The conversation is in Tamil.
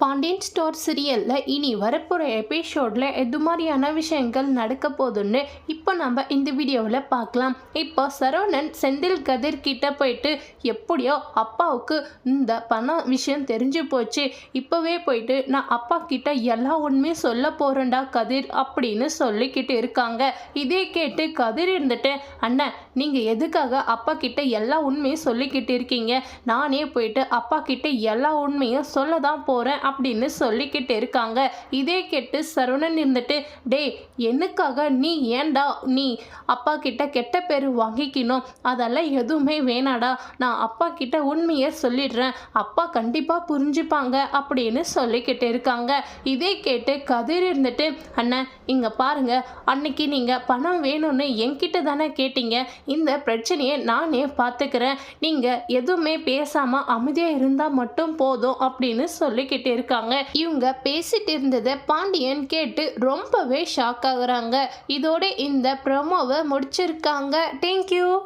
பாண்டியன் ஸ்டோர் சீரியலில் இனி வரப்போகிற எபிசோடில் எது மாதிரியான விஷயங்கள் நடக்க போகுதுன்னு இப்போ நம்ம இந்த வீடியோவில் பார்க்கலாம். இப்போ சரவணன் செந்தில் கதிர் கிட்ட போயிட்டு எப்படியோ அப்பாவுக்கு இந்த பணம் விஷயம் தெரிஞ்சு போச்சு. இப்போவே போயிட்டு நான் அப்பா கிட்ட எல்லா உண்மையும் சொல்ல போகிறேன்டா கதிர் அப்படின்னு சொல்லிக்கிட்டு இருக்காங்க. இதே கேட்டு கதிர் இருந்துட்டு அண்ணன் நீங்கள் எதுக்காக அப்பா கிட்ட எல்லா உண்மையும் சொல்லிக்கிட்டு இருக்கீங்க? நானே போயிட்டு அப்பா கிட்ட எல்லா உண்மையும் சொல்ல தான் போகிறேன் அப்படின்னு சொல்லிக்கிட்டு இருக்காங்க. இதே கேட்டு சரவணன் இருந்துட்டு டேய் எனக்காக நீ ஏன்டா நீ அப்பா கிட்ட கெட்ட பேர் வாங்கிக்கணும்? அதெல்லாம் எதுவுமே வேணாடா. நான் அப்பா கிட்ட உண்மையை சொல்லிடுறேன். அப்பா கண்டிப்பாக புரிஞ்சுப்பாங்க அப்படின்னு சொல்லிக்கிட்டு இருக்காங்க. இதே கேட்டு கதிர் இருந்துட்டு அண்ணன் இங்கே பாருங்க. அன்னைக்கு நீங்கள் பணம் வேணும்னு என்கிட்ட தானே கேட்டீங்க. இந்த பிரச்சனையை நானே பார்த்துக்கிறேன் நீங்கள் எதுவுமே பேசாமல் அமைதியாக இருந்தால் மட்டும் போதும் அப்படின்னு சொல்லிக்கிட்டு இருக்காங்க. இவங்க பேசிட்டு இருந்ததை பாண்டியன் கேட்டு ரொம்பவே ஷாக் ஆகுறாங்க. இதோட இந்த ப்ரொமோவை முடிச்சிருக்காங்க. தேங்க்யூ